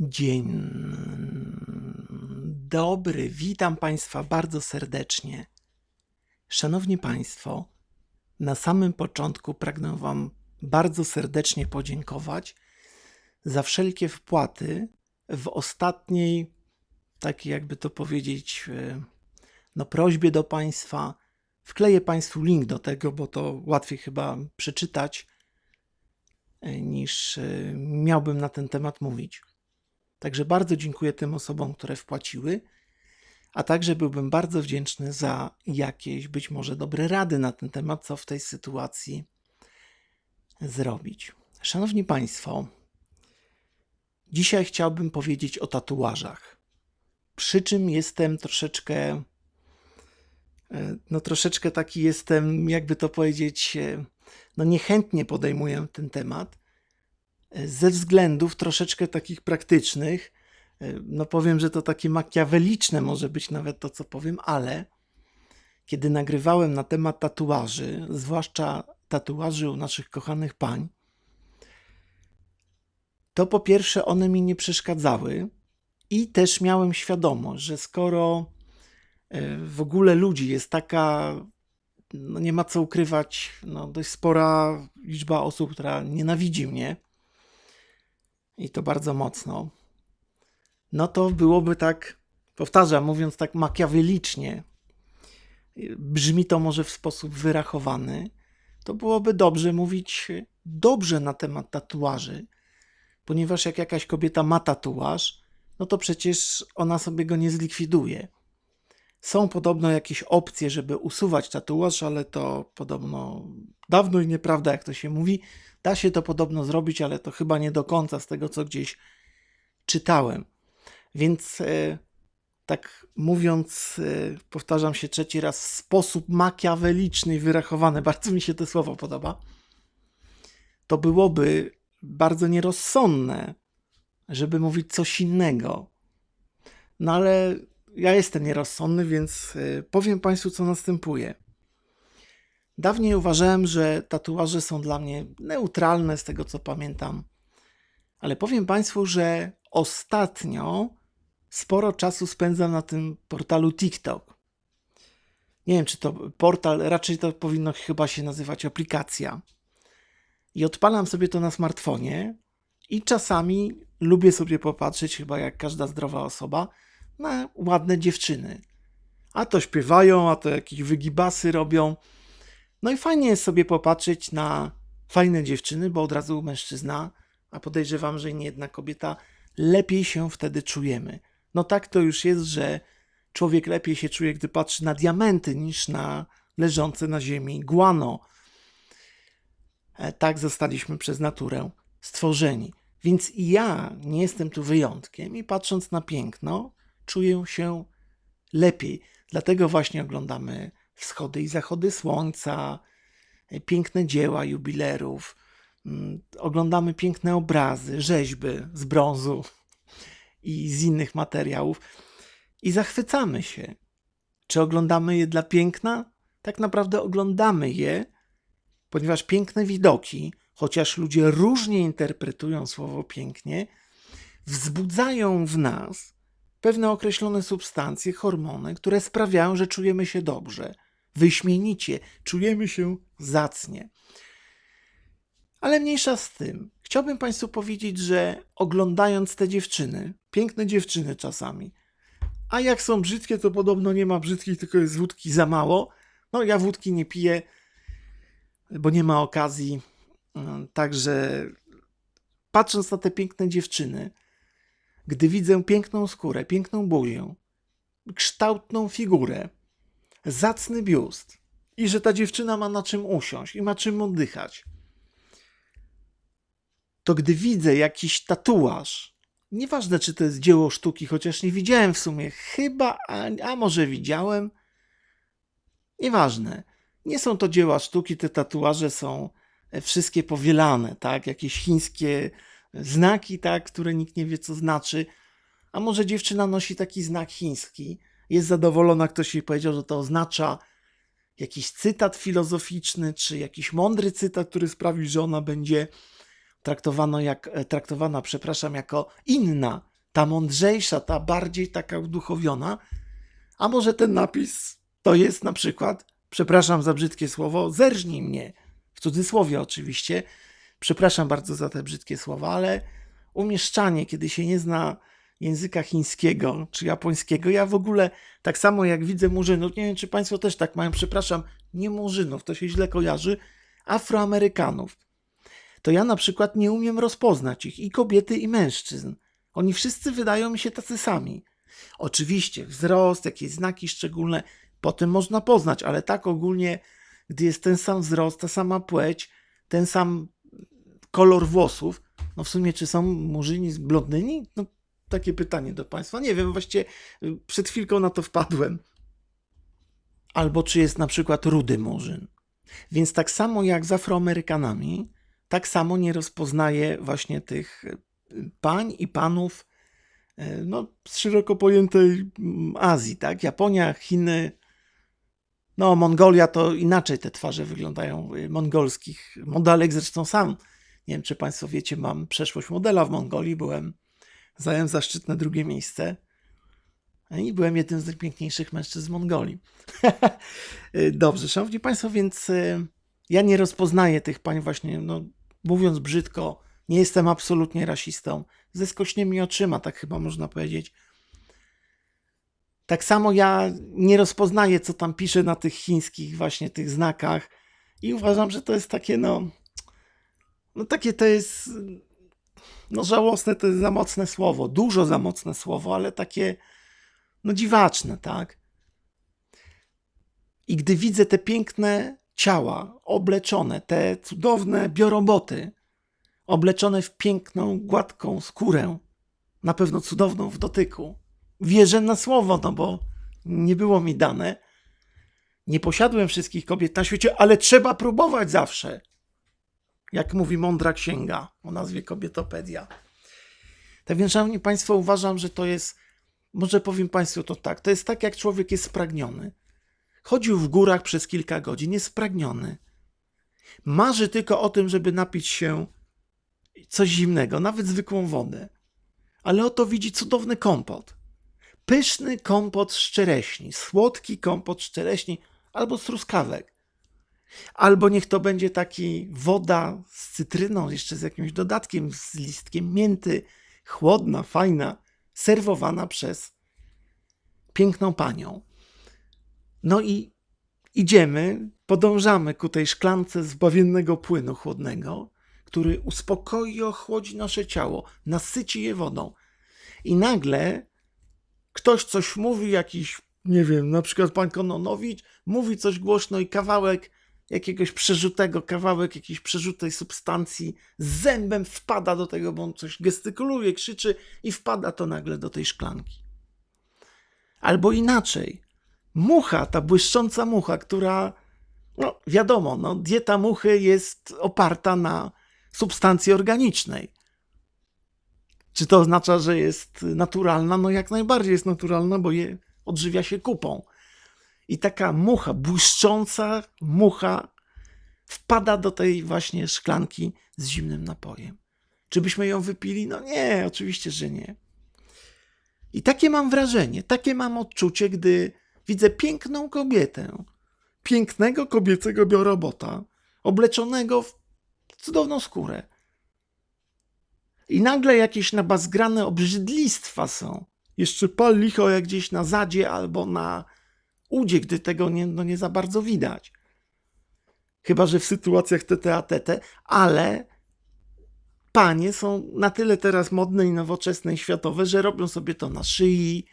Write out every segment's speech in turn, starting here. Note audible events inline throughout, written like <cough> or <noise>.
Dzień dobry, witam Państwa bardzo serdecznie. Szanowni Państwo, na samym początku pragnę Wam bardzo serdecznie podziękować za wszelkie wpłaty w ostatniej, takiej jakby to powiedzieć, e, no prośbie do Państwa. Wkleję Państwu link do tego, bo to łatwiej chyba przeczytać e, niż e, miałbym na ten temat mówić. Także bardzo dziękuję tym osobom, które wpłaciły, a także byłbym bardzo wdzięczny za jakieś być może dobre rady na ten temat, co w tej sytuacji zrobić. Szanowni Państwo, dzisiaj chciałbym powiedzieć o tatuażach. Przy czym jestem troszeczkę, e, no troszeczkę taki jestem, jakby to powiedzieć, e, no niechętnie podejmuję ten temat ze względów troszeczkę takich praktycznych. e, No powiem, że to takie makiaweliczne może być nawet to, co powiem, ale kiedy nagrywałem na temat tatuaży, zwłaszcza tatuaży u naszych kochanych pań, to po pierwsze one mi nie przeszkadzały i też miałem świadomość, że skoro e, w ogóle ludzi jest taka, no nie ma co ukrywać, no dość spora liczba osób, która nienawidzi mnie, i to bardzo mocno, no to byłoby tak, powtarzam, mówiąc tak makiawelicznie, brzmi to może w sposób wyrachowany, to byłoby dobrze mówić dobrze na temat tatuaży, ponieważ jak jakaś kobieta ma tatuaż, no to przecież ona sobie go nie zlikwiduje. Są podobno jakieś opcje, żeby usuwać tatuaż, ale to podobno dawno i nieprawda, jak to się mówi. Da się to podobno zrobić, ale to chyba nie do końca z tego, co gdzieś czytałem. Więc e, tak mówiąc, e, powtarzam się trzeci raz, w sposób makiaweliczny i wyrachowany, bardzo mi się to słowo podoba, to byłoby bardzo nierozsądne, żeby mówić coś innego. No ale ja jestem nierozsądny, więc e, powiem Państwu, co następuje. Dawniej uważałem, że tatuaże są dla mnie neutralne, z tego co pamiętam, ale powiem Państwu, że ostatnio sporo czasu spędzam na tym portalu TikTok. Nie wiem, czy to portal, raczej to powinno chyba się nazywać aplikacja. I odpalam sobie to na smartfonie i czasami lubię sobie popatrzeć, chyba jak każda zdrowa osoba, na ładne dziewczyny. A to śpiewają, a to jakieś wygibasy robią. No i fajnie jest sobie popatrzeć na fajne dziewczyny, bo od razu mężczyzna, a podejrzewam, że nie jedna kobieta, lepiej się wtedy czujemy. No tak to już jest, że człowiek lepiej się czuje, gdy patrzy na diamenty, niż na leżące na ziemi guano. E, Tak zostaliśmy przez naturę stworzeni. Więc ja nie jestem tu wyjątkiem i patrząc na piękno, czuję się lepiej. Dlatego właśnie oglądamy wschody i zachody słońca, e, piękne dzieła jubilerów, mm, oglądamy piękne obrazy, rzeźby z brązu i z innych materiałów i zachwycamy się. Czy oglądamy je dla piękna? Tak naprawdę oglądamy je, ponieważ piękne widoki, chociaż ludzie różnie interpretują słowo pięknie, wzbudzają w nas pewne określone substancje, hormony, które sprawiają, że czujemy się dobrze, wyśmienicie, czujemy się zacnie. Ale mniejsza z tym. Chciałbym Państwu powiedzieć, że oglądając te dziewczyny, piękne dziewczyny czasami, a jak są brzydkie, to podobno nie ma brzydkich, tylko jest wódki za mało. No, ja wódki nie piję, bo nie ma okazji. Mm, Także patrząc na te piękne dziewczyny, gdy widzę piękną skórę, piękną buzię, kształtną figurę, zacny biust i że ta dziewczyna ma na czym usiąść i ma czym oddychać, to gdy widzę jakiś tatuaż, nieważne czy to jest dzieło sztuki, chociaż nie widziałem w sumie, chyba, a, a może widziałem, nieważne. Nie są to dzieła sztuki, te tatuaże są e, wszystkie powielane, tak? Jakieś chińskie znaki, tak, które nikt nie wie, co znaczy. A może dziewczyna nosi taki znak chiński, jest zadowolona, ktoś jej powiedział, że to oznacza jakiś cytat filozoficzny, czy jakiś mądry cytat, który sprawi, że ona będzie traktowana, jak, e, traktowana przepraszam, jako inna ta mądrzejsza, ta bardziej taka uduchowiona, a może ten napis to jest na przykład, przepraszam za brzydkie słowo, zerżnij mnie, w cudzysłowie oczywiście, przepraszam bardzo za te brzydkie słowa, ale umieszczanie, kiedy się nie zna języka chińskiego czy japońskiego, ja w ogóle tak samo jak widzę murzynów, nie wiem czy Państwo też tak mają, przepraszam, nie murzynów, to się źle kojarzy, Afroamerykanów, to ja na przykład nie umiem rozpoznać ich i kobiety, i mężczyzn. Oni wszyscy wydają mi się tacy sami. Oczywiście wzrost, jakieś znaki szczególne, potem można poznać, ale tak ogólnie, gdy jest ten sam wzrost, ta sama płeć, ten sam kolor włosów, no w sumie czy są murzyni z blondyni? No takie pytanie do Państwa. Nie wiem, właściwie y, przed chwilką na to wpadłem. Albo czy jest na przykład rudy murzyn. Więc tak samo jak z Afroamerykanami, tak samo nie rozpoznaje właśnie tych y, pań i panów y, no, z szeroko pojętej mm, Azji, tak? Japonia, Chiny, no Mongolia to inaczej te twarze wyglądają, mongolskich modelek zresztą sam, nie wiem czy Państwo wiecie, mam przeszłość modela w Mongolii, byłem, zająłem zaszczytne drugie miejsce i byłem jednym z najpiękniejszych mężczyzn z Mongolii. <laughs> Dobrze, Szanowni Państwo, więc ja nie rozpoznaję tych pań właśnie, no mówiąc brzydko, nie jestem absolutnie rasistą. Ze skośnymi oczyma, tak chyba można powiedzieć. Tak samo ja nie rozpoznaję, co tam pisze na tych chińskich właśnie tych znakach i uważam, że to jest takie, no, no takie to jest, no żałosne, to jest za mocne słowo, dużo za mocne słowo, ale takie, no dziwaczne, tak? I gdy widzę te piękne ciała obleczone, te cudowne bioroboty, obleczone w piękną, gładką skórę, na pewno cudowną w dotyku. Wierzę na słowo, no bo nie było mi dane. Nie posiadłem wszystkich kobiet na świecie, ale trzeba próbować zawsze. Jak mówi mądra księga o nazwie Kobietopedia. Tak więc, szanowni państwo, uważam, że to jest, może powiem państwu to tak, to jest tak, jak człowiek jest spragniony. Chodził w górach przez kilka godzin, jest spragniony. Marzy tylko o tym, żeby napić się coś zimnego, nawet zwykłą wodę. Ale oto widzi cudowny kompot. Pyszny kompot z czereśni, słodki kompot z czereśni albo z truskawek. Albo niech to będzie taki woda z cytryną, jeszcze z jakimś dodatkiem, z listkiem mięty, chłodna, fajna, serwowana przez piękną panią. No i idziemy, podążamy ku tej szklance zbawiennego płynu chłodnego, który uspokoi i ochłodzi nasze ciało, nasyci je wodą. I nagle ktoś coś mówi, jakiś, nie wiem, na przykład pan Kononowicz mówi coś głośno i kawałek jakiegoś przerzutego, kawałek jakiejś przerzutej substancji z zębem wpada do tego, bo on coś gestykuluje, krzyczy i wpada to nagle do tej szklanki. Albo inaczej, mucha, ta błyszcząca mucha, która, no wiadomo, no, dieta muchy jest oparta na substancji organicznej. Czy to oznacza, że jest naturalna? No jak najbardziej jest naturalna, bo je odżywia się kupą. I taka mucha, błyszcząca mucha wpada do tej właśnie szklanki z zimnym napojem. Czy byśmy ją wypili? No nie, oczywiście, że nie. I takie mam wrażenie, takie mam odczucie, gdy widzę piękną kobietę, pięknego kobiecego biorobota, obleczonego w cudowną skórę. I nagle jakieś nabazgrane obrzydlistwa są. Jeszcze pal licho jak gdzieś na zadzie albo na udzie, gdy tego nie, no nie za bardzo widać. Chyba, że w sytuacjach TTATT, ale panie są na tyle teraz modne i nowoczesne i światowe, że robią sobie to na szyi,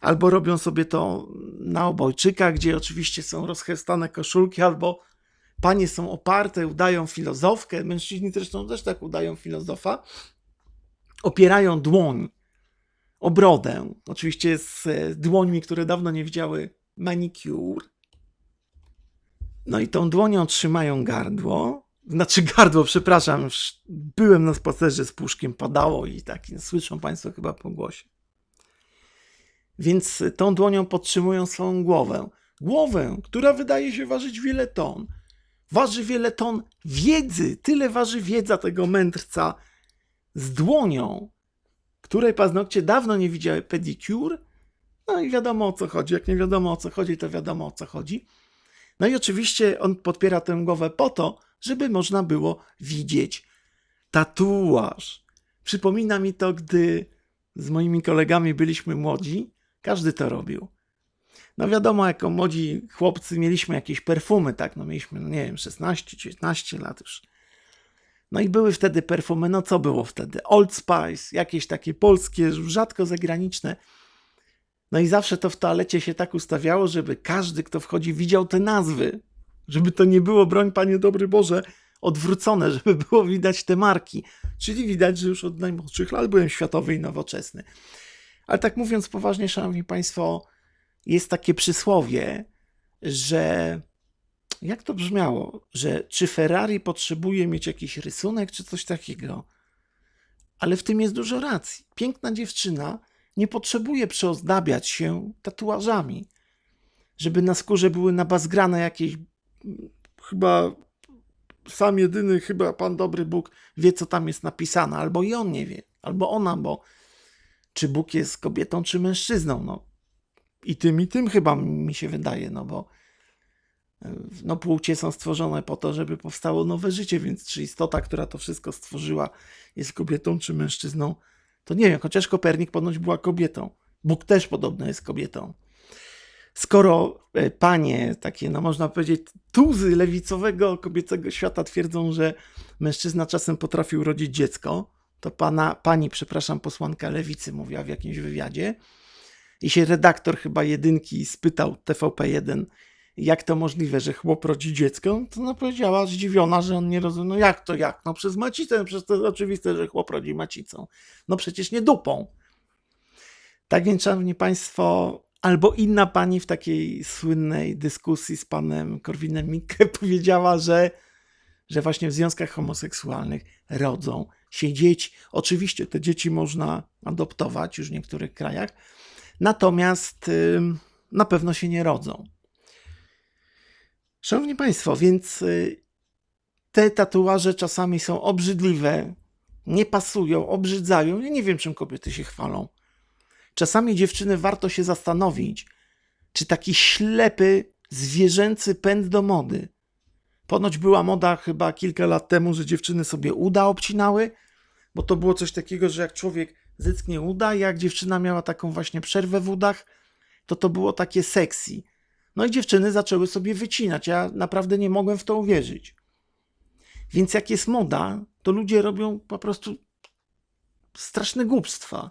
albo robią sobie to na obojczykach, gdzie oczywiście są rozchestane koszulki, albo panie są oparte, udają filozofkę, mężczyźni zresztą też tak udają filozofa, opierają dłoń o brodę, oczywiście z dłońmi, które dawno nie widziały manicure. No i tą dłonią trzymają gardło, znaczy gardło, przepraszam, byłem na spacerze z puszkiem, padało i tak, słyszą Państwo chyba po głosie. Więc tą dłonią podtrzymują swoją głowę. Głowę, która wydaje się ważyć wiele ton. Waży wiele ton wiedzy, tyle waży wiedza tego mędrca z dłonią, której paznokcie dawno nie widziały pedicure. No i wiadomo o co chodzi. Jak nie wiadomo o co chodzi, to wiadomo o co chodzi. No i oczywiście on podpiera tę głowę po to, żeby można było widzieć tatuaż. Przypomina mi to, gdy z moimi kolegami byliśmy młodzi, każdy to robił. No wiadomo, jako młodzi chłopcy mieliśmy jakieś perfumy, tak? No mieliśmy, no nie wiem, 16, 19 lat już. No i były wtedy perfumy, no co było wtedy? Old Spice, jakieś takie polskie, rzadko zagraniczne. No i zawsze to w toalecie się tak ustawiało, żeby każdy, kto wchodzi, widział te nazwy. Żeby to nie było, broń Panie Dobry Boże, odwrócone, <laughs> żeby było widać te marki. Czyli widać, że już od najmłodszych lat byłem światowy i nowoczesny. Ale tak mówiąc poważnie, Szanowni Państwo, jest takie przysłowie, że jak to brzmiało, że czy Ferrari potrzebuje mieć jakiś rysunek, czy coś takiego. Ale w tym jest dużo racji. Piękna dziewczyna nie potrzebuje przeozdabiać się tatuażami, żeby na skórze były nabazgrane jakieś mm, chyba sam jedyny, chyba Pan Dobry Bóg wie, co tam jest napisane, albo i on nie wie, albo ona, bo czy Bóg jest kobietą, czy mężczyzną, no. I tym, i tym chyba mi się wydaje, no bo no płcie są stworzone po to, żeby powstało nowe życie, więc czy istota, która to wszystko stworzyła, jest kobietą czy mężczyzną, to nie wiem, chociaż Kopernik ponoć była kobietą. Bóg też podobno jest kobietą. Skoro e, panie, takie, no można powiedzieć, tuzy lewicowego kobiecego świata twierdzą, że mężczyzna czasem potrafi urodzić dziecko, to pana, pani, przepraszam, posłanka lewicy mówiła w jakimś wywiadzie, i się redaktor chyba jedynki spytał TVP1, jak to możliwe, że chłop rodzi dziecko, to ona powiedziała zdziwiona, że on nie rozumie. No jak to jak? No przez macicę, przez to jest oczywiste, że chłop rodzi macicą. No przecież nie dupą. Tak więc, szanowni państwo, albo inna pani w takiej słynnej dyskusji z panem Korwinem Mikke <laughs> powiedziała, że, że właśnie w związkach homoseksualnych rodzą się dzieci. Oczywiście te dzieci można adoptować już w niektórych krajach, natomiast na pewno się nie rodzą. Szanowni Państwo, więc y, te tatuaże czasami są obrzydliwe, nie pasują, obrzydzają. Ja nie wiem, czym kobiety się chwalą. Czasami dziewczyny warto się zastanowić, czy taki ślepy, zwierzęcy pęd do mody. Ponoć była moda chyba kilka lat temu, że dziewczyny sobie uda obcinały, bo to było coś takiego, że jak człowiek zysknie uda, jak dziewczyna miała taką właśnie przerwę w udach, to to było takie sexy. No i dziewczyny zaczęły sobie wycinać. Ja naprawdę nie mogłem w to uwierzyć. Więc jak jest moda, to ludzie robią po prostu straszne głupstwa.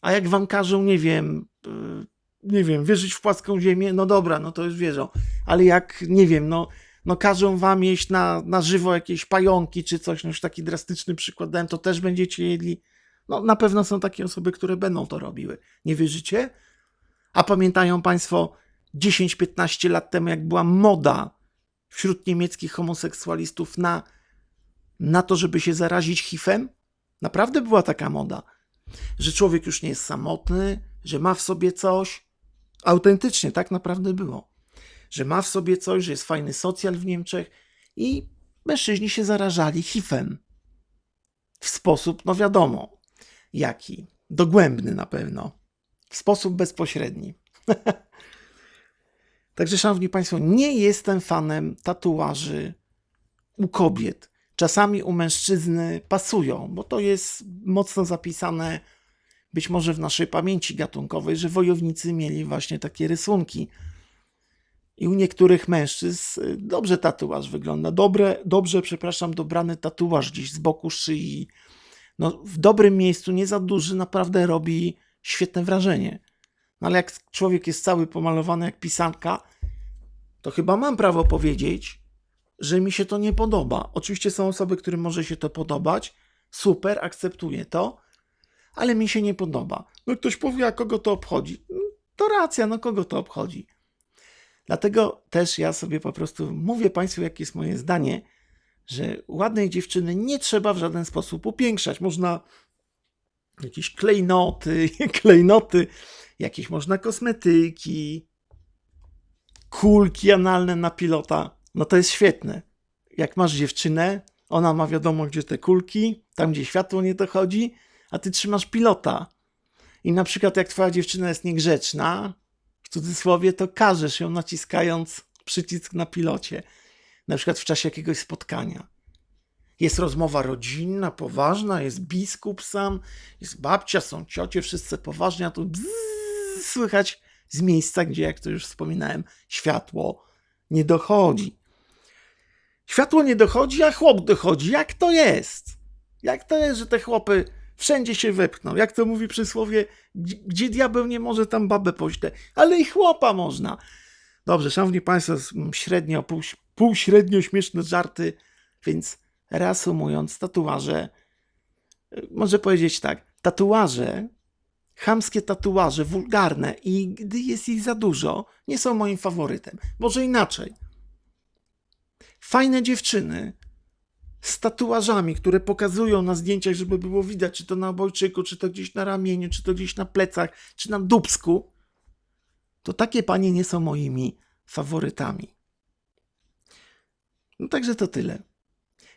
A jak wam każą, nie wiem, yy, nie wiem, wierzyć w płaską ziemię, no dobra, no to już wierzą. Ale jak, nie wiem, no, no każą wam jeść na, na żywo jakieś pająki czy coś, no już taki drastyczny przykład dałem, to też będziecie jedli. No na pewno są takie osoby, które będą to robiły. Nie wierzycie? A pamiętają państwo, 10-15 lat temu, jak była moda wśród niemieckich homoseksualistów na, na to, żeby się zarazić HIV-em? Naprawdę była taka moda, że człowiek już nie jest samotny, że ma w sobie coś. Autentycznie tak naprawdę było. Że ma w sobie coś, że jest fajny socjal w Niemczech i mężczyźni się zarażali HIV-em. W sposób, no wiadomo, jaki. Dogłębny na pewno. W sposób bezpośredni. <laughs> Także, szanowni państwo, nie jestem fanem tatuaży u kobiet. Czasami u mężczyzny pasują, bo to jest mocno zapisane być może w naszej pamięci gatunkowej, że wojownicy mieli właśnie takie rysunki. I u niektórych mężczyzn y, dobrze tatuaż wygląda. Dobre, dobrze, przepraszam, dobrany tatuaż gdzieś z boku szyi. No, w dobrym miejscu, nie za duży, naprawdę robi świetne wrażenie. No ale jak człowiek jest cały pomalowany jak pisanka, to chyba mam prawo powiedzieć, że mi się to nie podoba. Oczywiście są osoby, którym może się to podobać. Super, akceptuję to, ale mi się nie podoba. No ktoś powie, a kogo to obchodzi? No, to racja, no kogo to obchodzi? Dlatego też ja sobie po prostu mówię Państwu, jakie jest moje zdanie, że ładnej dziewczyny nie trzeba w żaden sposób upiększać. Można jakieś klejnoty, <laughs> klejnoty, jakieś można kosmetyki, kulki analne na pilota. No to jest świetne. Jak masz dziewczynę, ona ma wiadomo, gdzie te kulki, tam gdzie światło nie dochodzi, a ty trzymasz pilota. I na przykład jak twoja dziewczyna jest niegrzeczna, w cudzysłowie, to karzesz ją naciskając przycisk na pilocie. Na przykład w czasie jakiegoś spotkania. Jest rozmowa rodzinna, poważna, jest biskup sam, jest babcia, są ciocie, wszyscy poważni, a tu bzzz, słychać z miejsca, gdzie, jak to już wspominałem, światło nie dochodzi. Światło nie dochodzi, a chłop dochodzi. Jak to jest? Jak to jest, że te chłopy wszędzie się wepchną? Jak to mówi przysłowie, gdzie, diabeł nie może, tam babę pośle. Ale i chłopa można. Dobrze, szanowni państwo, średnio, pół, półśrednio śmieszne żarty, więc reasumując, tatuaże, y, może powiedzieć tak, tatuaże, chamskie tatuaże, wulgarne i gdy jest ich za dużo, nie są moim faworytem. Może inaczej. Fajne dziewczyny z tatuażami, które pokazują na zdjęciach, żeby było widać, czy to na obojczyku, czy to gdzieś na ramieniu, czy to gdzieś na plecach, czy na dubsku, to takie panie nie są moimi faworytami. No także to tyle.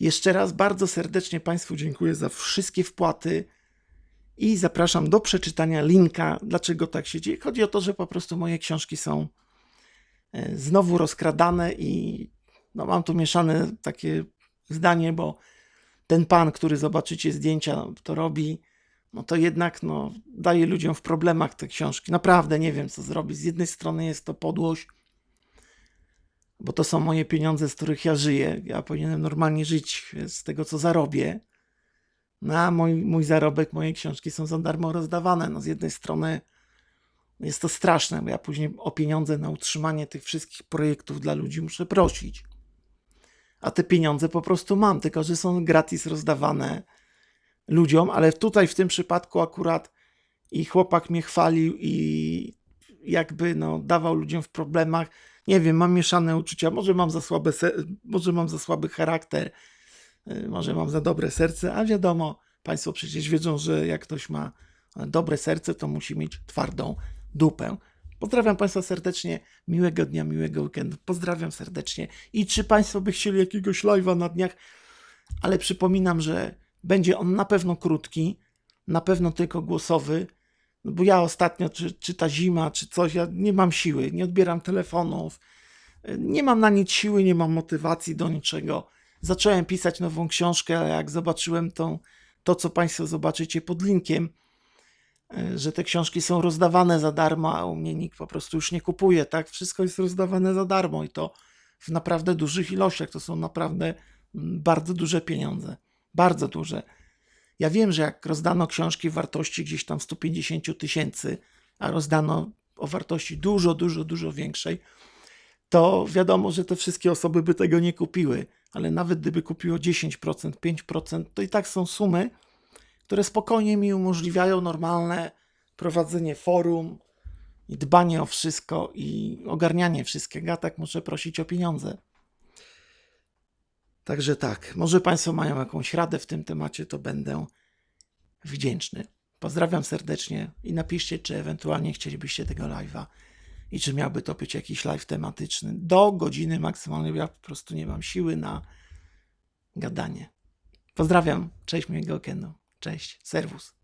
Jeszcze raz bardzo serdecznie Państwu dziękuję za wszystkie wpłaty i zapraszam do przeczytania linka, dlaczego tak się dzieje. Chodzi o to, że po prostu moje książki są e, znowu rozkradane i no, mam tu mieszane takie zdanie, bo ten pan, który zobaczycie zdjęcia, to robi, no to jednak no, daje ludziom w problemach te książki. Naprawdę nie wiem, co zrobić. Z jednej strony jest to podłość, bo to są moje pieniądze, z których ja żyję. Ja powinienem normalnie żyć z tego, co zarobię. No a mój, mój zarobek, moje książki są za darmo rozdawane. No z jednej strony jest to straszne, bo ja później o pieniądze na utrzymanie tych wszystkich projektów dla ludzi muszę prosić. A te pieniądze po prostu mam, tylko że są gratis rozdawane ludziom, ale tutaj w tym przypadku akurat i chłopak mnie chwalił i jakby no, dawał ludziom w problemach. Nie wiem, mam mieszane uczucia. Może mam za słabe, może mam za słaby charakter, może mam za dobre serce, a wiadomo, Państwo przecież wiedzą, że jak ktoś ma dobre serce, to musi mieć twardą dupę. Pozdrawiam Państwa serdecznie, miłego dnia, miłego weekendu. Pozdrawiam serdecznie. I czy Państwo by chcieli jakiegoś live'a na dniach, ale przypominam, że będzie on na pewno krótki, na pewno tylko głosowy, no bo ja ostatnio, czy, czy ta zima, czy coś, ja nie mam siły, nie odbieram telefonów, y, nie mam na nic siły, nie mam motywacji do niczego. Zacząłem pisać nową książkę, ale jak zobaczyłem tą, to, co Państwo zobaczycie pod linkiem, y, że te książki są rozdawane za darmo, a u mnie nikt po prostu już nie kupuje, tak? Wszystko jest rozdawane za darmo i to w naprawdę dużych ilościach. To są naprawdę mm, bardzo duże pieniądze. Bardzo duże. Ja wiem, że jak rozdano książki wartości gdzieś tam 150 tysięcy, a rozdano o wartości dużo, dużo, dużo większej, to wiadomo, że te wszystkie osoby by tego nie kupiły. Ale nawet gdyby kupiło 10%, 5%, to i tak są sumy, które spokojnie mi umożliwiają normalne prowadzenie forum i dbanie o wszystko i ogarnianie wszystkiego. A tak muszę prosić o pieniądze. Także tak, może Państwo mają jakąś radę w tym temacie, to będę wdzięczny. Pozdrawiam serdecznie i napiszcie, czy ewentualnie chcielibyście tego live'a i czy miałby to być jakiś live tematyczny. Do godziny maksymalnej, ja po prostu nie mam siły na gadanie. Pozdrawiam, cześć miłego weekendu. Cześć, serwus.